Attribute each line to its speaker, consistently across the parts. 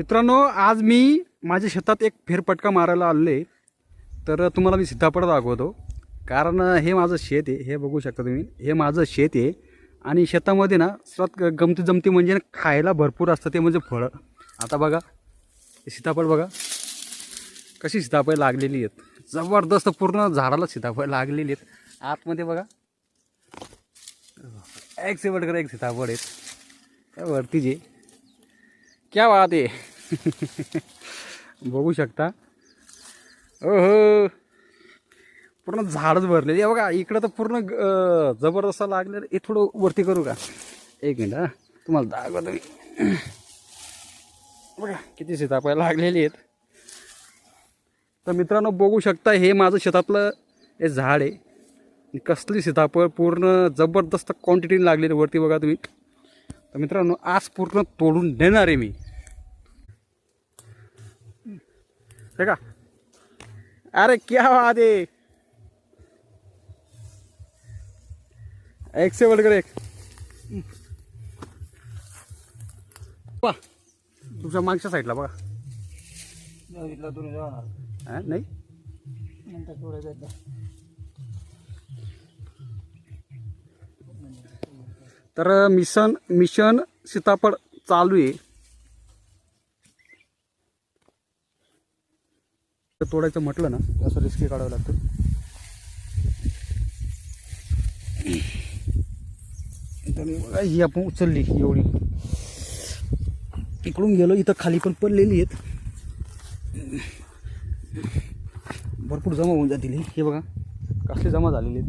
Speaker 1: मित्रांनो आज मी माझ्या शेतात एक फेरपटका मारायला आले तर तुम्हाला मी सीताफळ दाखवतो. कारण हे माझं शेत आहे हे बघू शकता तुम्ही. हे माझं शेत आहे. आणि शेतामध्ये ना सर्वात ग- गमती जमती म्हणजे ना खायला भरपूर असतं ते म्हणजे फळं. आता बघा सीताफळ बघा. कशी सीताफळ लागलेली आहेत. जबरदस्त पूर्ण झाडाला सीताफळ लागलेली आहेत. आतमध्ये बघा. एक से करा एक सीताफळ आहेत. काय वरती जे. क्या बात आहे. बघू शकता. ओहो. पूर्ण झाडच भरले हे बघा इकडं तर पूर्ण जबरदस्त लागलेलं हे थोडं वरती करू का? एक मिनिट हा. तुम्हाला दाखवतो मी. बघा किती सीताफळ लागलेली आहेत. तर मित्रांनो बघू शकता हे माझं शेतातलं हे झाड आहे. कसली सीताफळ पूर्ण जबरदस्त क्वांटिटीने लागलेली वरती बघा तुम्ही. तर मित्रांनो आज पूर्ण तोडून देणार आहे मी. देखा। का अरे क्या बात है। एक से बढ़कर एक। वा तुमच्या मागच्या साईडला बघा। हा, नाही? तर मिशन मिशन सीताफळ चालू आहे. तोडायचं म्हटलं ना असं रिस्की काढावं लागतं. बघा ही आपण उचलली एवढी. इकडून गेलो इथं खाली पण पडलेली आहेत. भरपूर जमा होऊन जातील हे. बघा कसले जमा झालेले आहेत.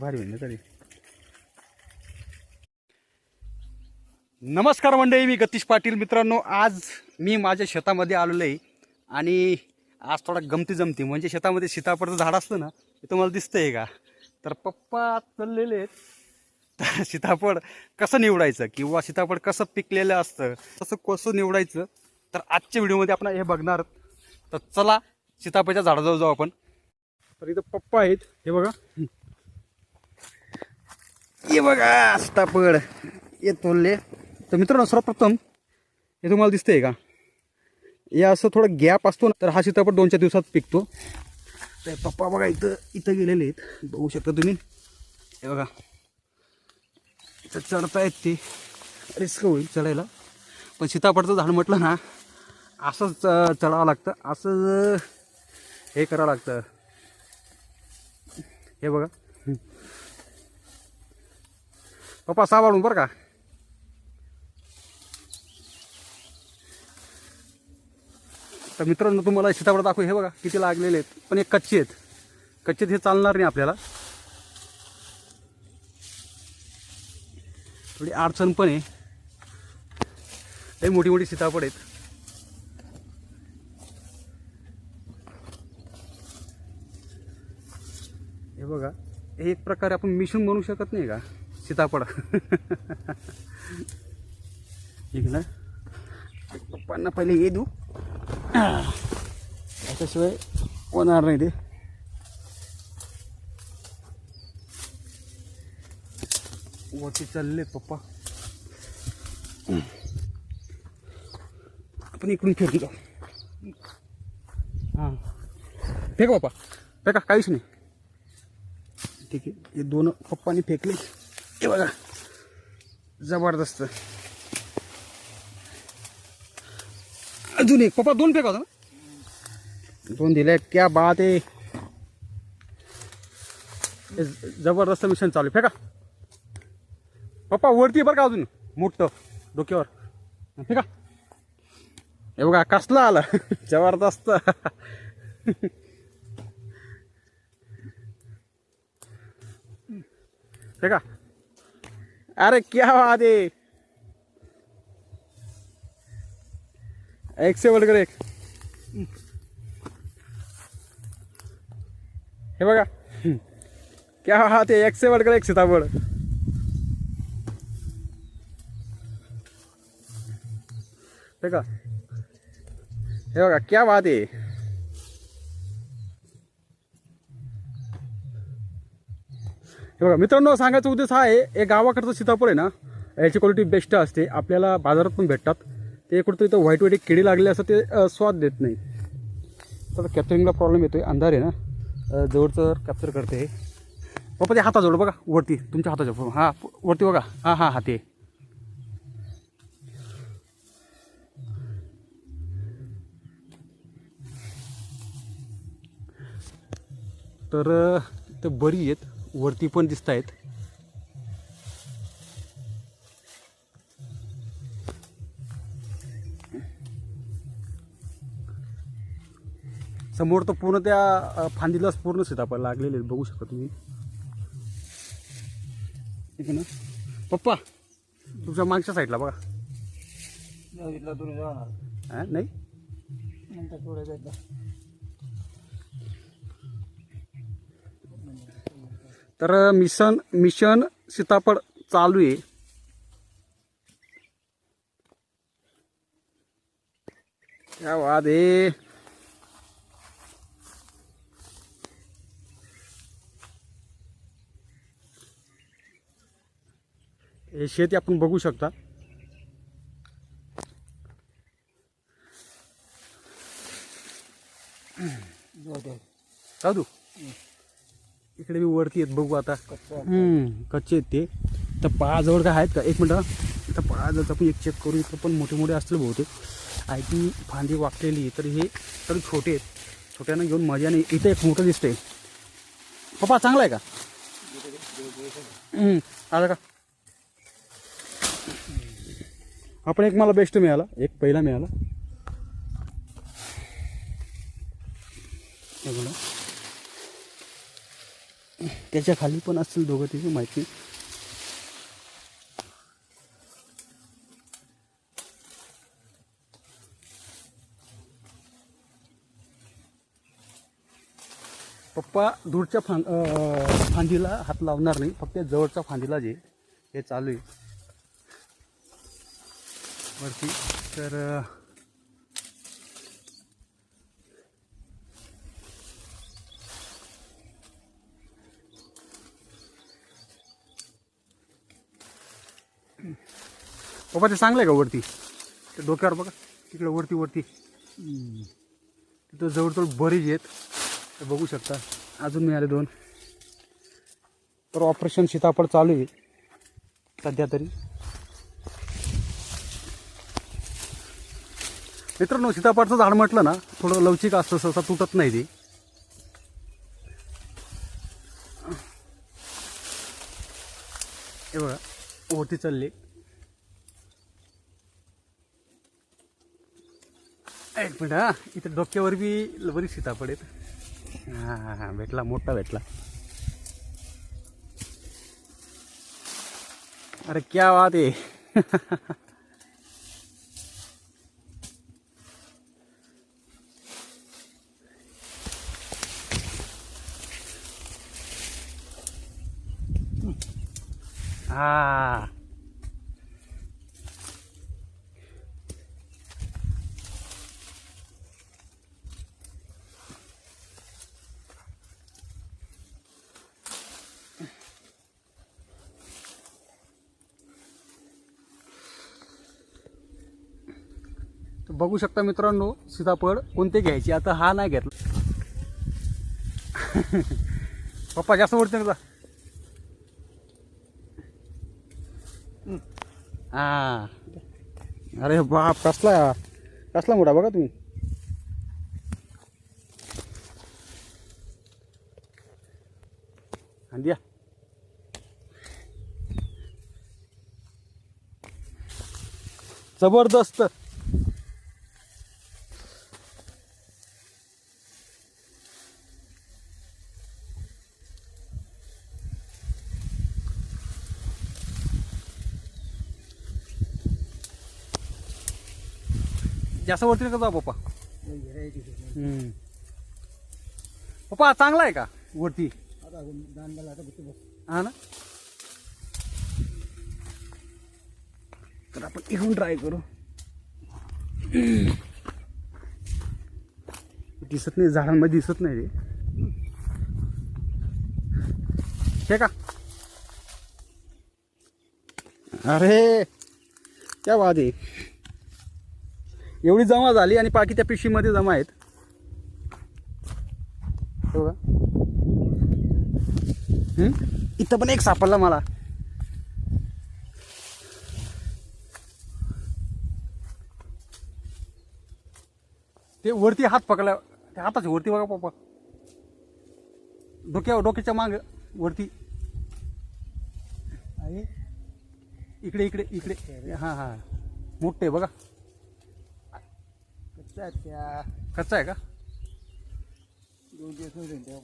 Speaker 1: भारी होईल ना तरी. नमस्कार मंडळी मी गतीश पाटील. मित्रांनो आज मी माझ्या शेतामध्ये आलेलो आहे आणि आज थोडा गमती जमती. म्हणजे शेतामध्ये सीताफळचं झाड असतं ना ते तुम्हाला दिसतंय का? तर पप्पा चाललेले आहेत. तर सीताफळ कसं निवडायचं किंवा सीताफळ कसं पिकलेलं असतं तसं कसं निवडायचं तर आजच्या व्हिडिओमध्ये आपण हे बघणार तर चला सीताफळच्या झाडाजवळ जाऊ आपण. तर इथं पप्पा आहेत. हे बघा. हे बघा सीताफळ. हे तोडले. तर मित्रांनो सर्वप्रथम हे तुम्हाला दिसतंय का? हे असं थोडं गॅप असतो ना तर हा सीताफळ दोन चार दिवसात पिकतो. तर पप्पा बघा इथं इथं गेलेले आहेत. बघू शकता तुम्ही. हे बघा. इथं चढतायत ते. रिस्क होईल चढायला. पण सीतापटचं झाड म्हटलं ना असंच च- चढावं लागतं. असं हे करावं लागतं. हे बघा. पप्पा सांभाळून बरं का? तर मित्रांनो तुम्हाला सीताफळ दाखवू हे बघा किती लागलेले आहेत. पण एक कच्चे आहेत. कच्चे हे चालणार नाही आपल्याला. थोडी अडचण पण आहे. लई मोठी मोठी सीताफळ आहेत. हे बघा हे एक प्रकारे आपण मिशून बनवू शकत नाही का? सीताफळ. ठीक ना. पप्पांना पहिले ये देऊ. त्याच्याशिवाय होणार नाही ते वरती चालले पप्पा. आपण इकडून फिरून जाऊ. हां. फेका पप्पा फेका काहीच नाही. ठीक आहे. हे दोन पप्पानी फेकले. ते बघा. जबरदस्त. अजून एक पप्पा दोन फेक होता ना? दोन दिले. क्या बात आहे. जबरदस्त मिशन चालू फेका. पप्पा वरती बरं का अजून? मोठं. डोक्यावर. फेका. हे बघा कसला आला. जबरदस्त. फेका. अरे क्या बात आहे. एक से एक। हे बघा. क्या हा ते एक से एक सीताफळ. हे का हे बघा क्या बात आहे? हे बघा मित्रांनो सांगायचा उद्देश हा आहे हे गावाकडचं सीताफळ आहे ना याची क्वालिटी बेस्ट असते. आपल्याला बाजारात पण भेटतात. ते कुठंतरी इथं व्हाईट व्हाईट किडी लागले असं ते स्वाद देत नाही. तर कॅप्चरिंगला प्रॉब्लेम येतो आहे अंधार आहे ना? जवळचं कॅप्चर करते. हे पप्पा ते हाताजवळ बघा वरती. तुमच्या हाताच्या हां वरती बघा. हां हां हाते तर ते बरी आहेत. वरती पण दिसत आहेत समोर तर पूर्ण त्या फांदीलाच पूर्ण सीताफळ लागलेले बघू शकता तुम्ही. ठीक आहे ना? पप्पा तुमच्या मागच्या साईडला बघा. हा नाही? तर मिशन मिशन सीताफळ चालू आहे. क्या बात आहे. हे शेती आपण बघू शकता.
Speaker 2: चालू
Speaker 1: साधू इकडे मी वरती येत बघू आता.
Speaker 2: कच्चे
Speaker 1: आहेत ते. तर पहाजवळ काय आहेत का? एक मिनटं तर पळाजवळ आपण एक चेक करू. इथं पण मोठे मोठे असतील बहुतेक. आय ती फांदी वाकलेली तर हे तर छोटे आहेत. छोट्यानं घेऊन मजा नाही इथं एक मोठं दिसतंय. पप्पा चांगला आहे का? आलं का? आपण एक मला बेस्ट मिळाला. एक पहिला मिळाला. त्याच्याखाली पण असतील दोघं तिथे माहिती. पप्पा दूरच्या फां फांदीला हात लावणार नाही. फक्त जवळच्या फांदीला जे हे चालू आहे. वरती. तर बाबा ते चांगलं आहे का वरती? ते डोक्यावर बघा तिकडे वरती वरती. तिथं जवळजवळ बरीच आहेत. ते बघू शकता अजून मिळाले दोन. तर ऑपरेशन सीताफळ चालू आहे सध्या तरी. मित्रांनो सीताफळचं झाड म्हटलं ना थोडं लवचिक असतं सहसा तुटत नाही ते. हे बघा वरती चालले. एक मिनिट हा इथे डोक्यावर बी बरीच सीताफळ आहेत. हा हा भेटला मोठा भेटला. अरे क्या बात आहे. बघू शकता मित्रांनो सीताफळ कोणते घ्यायचे? आता हा नाही घेतला. पप्पा जास्त वरती नका हा. अरे बाप कसला कसला मोठा बघा तुम्ही. आणि द्या. जबरदस्त. जास्त वरती नका जाऊ पप्पा. हम्म. पप्पा चांगला आहे का वरती? हा ना? तर आपण इकडून ट्राय करू. दिसत नाही झाडांमध्ये दिसत नाही ते हे का? अरे क्या बात आहे. एवढी जमा झाली आणि बाकी त्या पिशवीमध्ये जमा आहेत. बघा. इथं पण एक सापडला मला. ते वरती हात पकडला. त्या हाताच्या वरती बघा पप्पा. डोक्या डोक्याच्या माग वरती. इकडे इकडे इकडे. हां हां. मोठे बघा.
Speaker 2: कच्च्या त्या
Speaker 1: कच्चा आहे का?
Speaker 2: दोन दिवस तेव्हा.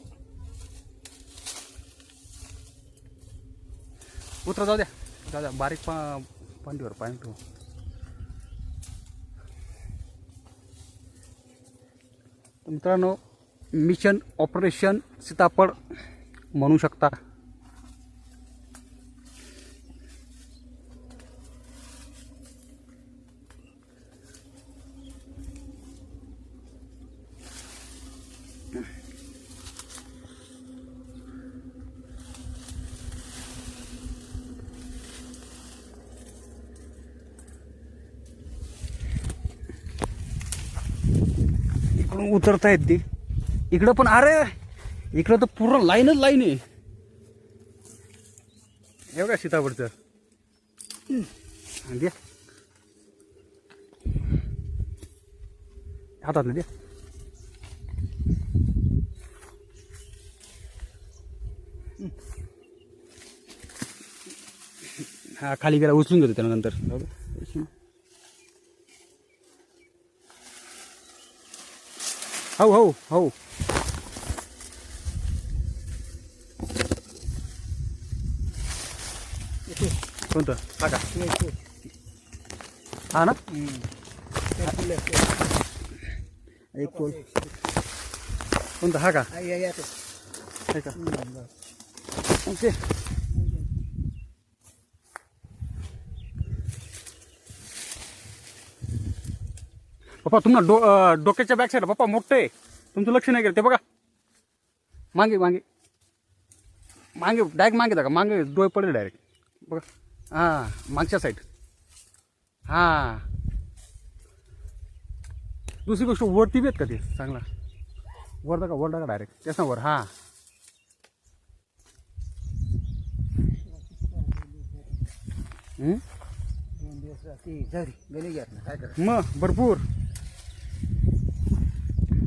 Speaker 1: उतरा जाऊ द्या. जाऊ द्या बारीक पा पांडीवर पाय ठेवू. तर मित्रांनो मिशन ऑपरेशन सीताफळ म्हणू शकता. इकडून उतरता येत ते. इकडं पण अरे इकडं तर पूर्ण लाईनच लाईन आहे. एवढ्या सीताफळचं हा, द्या हातात द्या हा खाली गेला उचलून घेतो त्यानंतर जाऊ दे. हो हो हो. कोणतं? हा का हा ना? एक कोल कोणतं? हा का?
Speaker 2: आई आई आता
Speaker 1: हे का? ओके. पप्पा तुम्हाला डो डोक्याच्या बॅक साईड पप्पा मोठं आहे. तुमचं लक्ष नाही केलं ते बघा. मागे मागे. मागे डायरेक्ट मागे का मागे डोळे पडेल डायरेक्ट बघा. हां मागच्या साईड हां. दुसरी गोष्ट वरती बी आहेत का ते? चांगला. वर का वर का डायरेक्ट त्याच ना वर. हां.
Speaker 2: गेली
Speaker 1: मग भरपूर.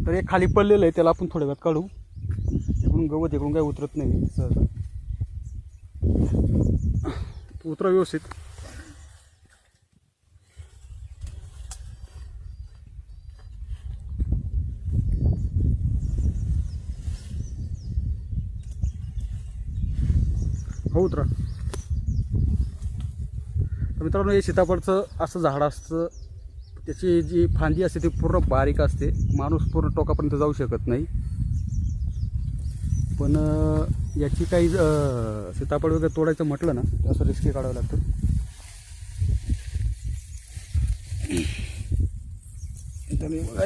Speaker 1: तर हे खाली पडलेलं आहे त्याला आपण थोड्या वेळात काढू. इकडून गवत इकडून काही उतरत नाही सहसा. उतरा व्यवस्थित. हो उतरा. मित्रांनो हे सीताफळचं असं झाड असतं त्याची जी फांदी असते ती पूर्ण बारीक असते. माणूस पूर्ण टोकापर्यंत जाऊ शकत नाही. पण याची काही सीताफळ वगैरे तोडायचं म्हटलं ना असं रिस्की काढावं लागतं.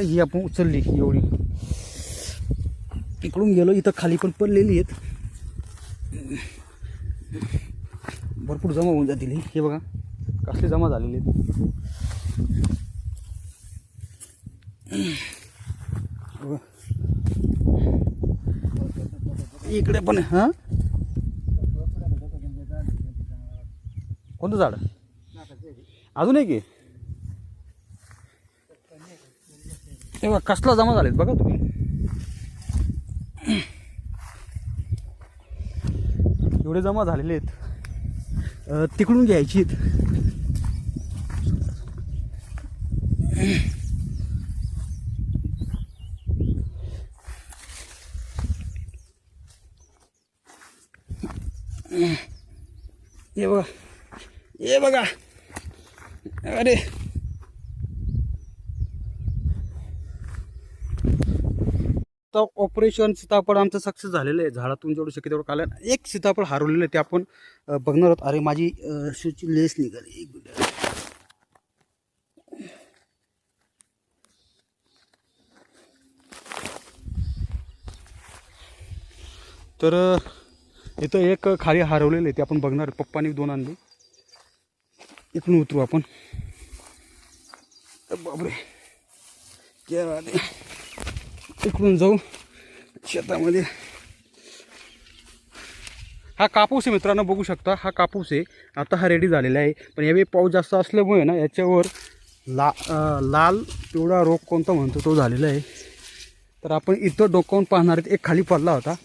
Speaker 1: ही आपण उचलली एवढी. इकडून गेलो इथं खाली पण पडलेली आहेत. भरपूर जमा होऊन जातील हे बघा कसली जमा झालेली आहेत. इकडे पण हा? कोणतं झाड? अजून एक आहे? तेव्हा कसला जमा झालेत बघा तुम्ही. एवढे जमा झालेले आहेत. तिकडून घ्यायची हे बघा. हे बघा. अरे. तर ऑपरेशन सीताफळ आमचं सक्सेस झालेलं आहे. झाडातून जेवढं शक्य तेवढं काल एक सीताफळ हरवलेलं आहे ते आपण बघणार आहोत. अरे माझी शूची लेस निघाली. एक मिनिट. तर इथं एक खाली हरवलेलं आहे ते आपण बघणार पप्पानी दोन आणले. इकडून उतरू आपण. बाबरे बापरे. इकडून जाऊ शेतामध्ये. हा कापूस आहे मित्रांनो बघू शकता हा कापूस आहे. आता हा रेडी झालेला आहे. पण यावेळी पाऊस जास्त असल्यामुळे ना याच्यावर ला आ, लाल पिवळा रोग कोणता म्हणतो तो झालेला आहे. तर आपण इथं डोकावून पाहणार आहेत. एक खाली पडला होता.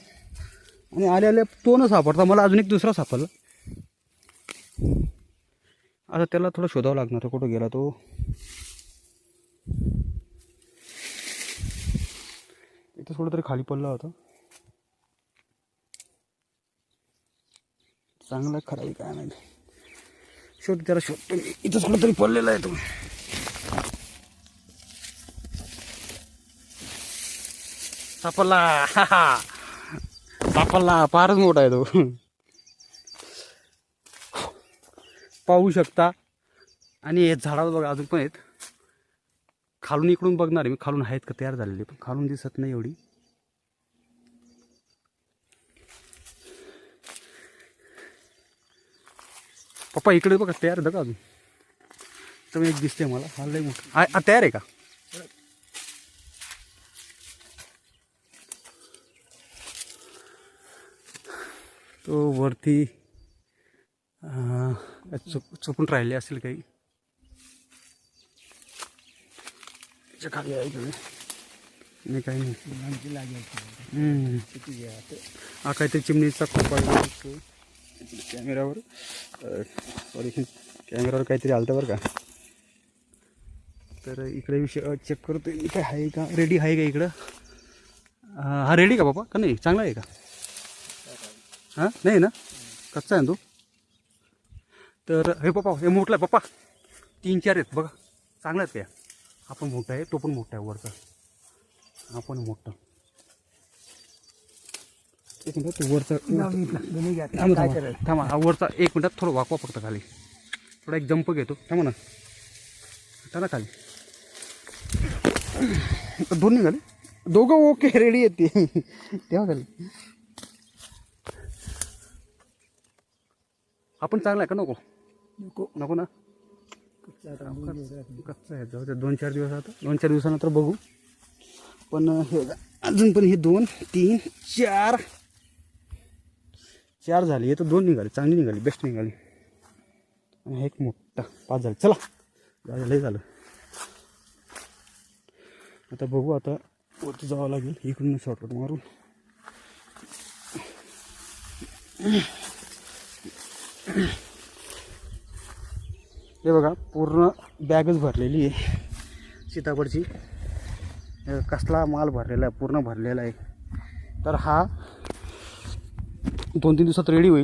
Speaker 1: आणि आल्या आले तो न सापडता मला अजून एक दुसरा सापडला. आता त्याला थोडं शोधावं लागणार कुठं गेला तो. इथं थोडं तरी खाली पडला होता. चांगला खरा आहे काय नाही. शोध त्याला शोधतो मी. इथं थोडं तरी पडलेला आहे तो. सापडला. हा, हा. सापडला फारच मोठा आहे तो. पाहू शकता. आणि हे झाडावर बघा अजून पण आहेत. खालून इकडून बघणार आहे मी. खालून आहेत का तयार झालेले पण खालून दिसत नाही एवढी. पप्पा इकडे बघा तयार आहे का अजून. तर एक दिसते मला. हा लय मोठं. तयार आहे का? तो वरती चुप चुपून राहिले असेल काही. खाली आहे इकडे. नाही काही नाही.
Speaker 2: किती घ्या
Speaker 1: हा काहीतरी चिमणीचा खोपा कॅमेरावर सॉरी कॅमेरावर काहीतरी आलं बरं का. तर इकडे विषय चेक करतो मी. काय आहे का? रेडी आहे का इकडं? हा रेडी का बाबा? का नाही? चांगला आहे का? हां? नाही ना? कच्चा आहे ना तो? तर हे पप्पा हे मोठला आहे पप्पा. तीन चार आहेत बघा. चांगला आहेत काय हा पण मोठा आहे तो पण मोठा आहे वरचा. हा पण मोठा. एक मिनिट तो वरचा थांबा हा वरचा एक मिनिटात थोडं वाकवा फक्त खाली. थोडा एक जंप घेतो. थांबा ना. टाका खाली. दोन निघाले दोघं ओके रेडी येते तेव्हा खाली. आपण चांगला आहे का? नको.
Speaker 2: नको.
Speaker 1: नको ना?
Speaker 2: कच्चा
Speaker 1: आहे. जाऊ द्या दोन चार दिवस आता. दोन चार दिवसानंतर बघू. पण हे अजून पण हे दोन तीन चार. चार झाली. हे तर दोन निघाली. चांगली निघाली. बेस्ट निघाली. आणि एक मोठा पाच झाले. चला. झालं झालं. आता बघू आता वरती जावं लागेल. इकडून शॉर्टकट मारून. हे बघा पूर्ण बॅगच भरलेली आहे. सीताफळची. कसला माल भरलेला आहे पूर्ण भरलेला आहे. तर हा दोन तीन दिवसात रेडी होईल.